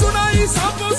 सुनाई सबको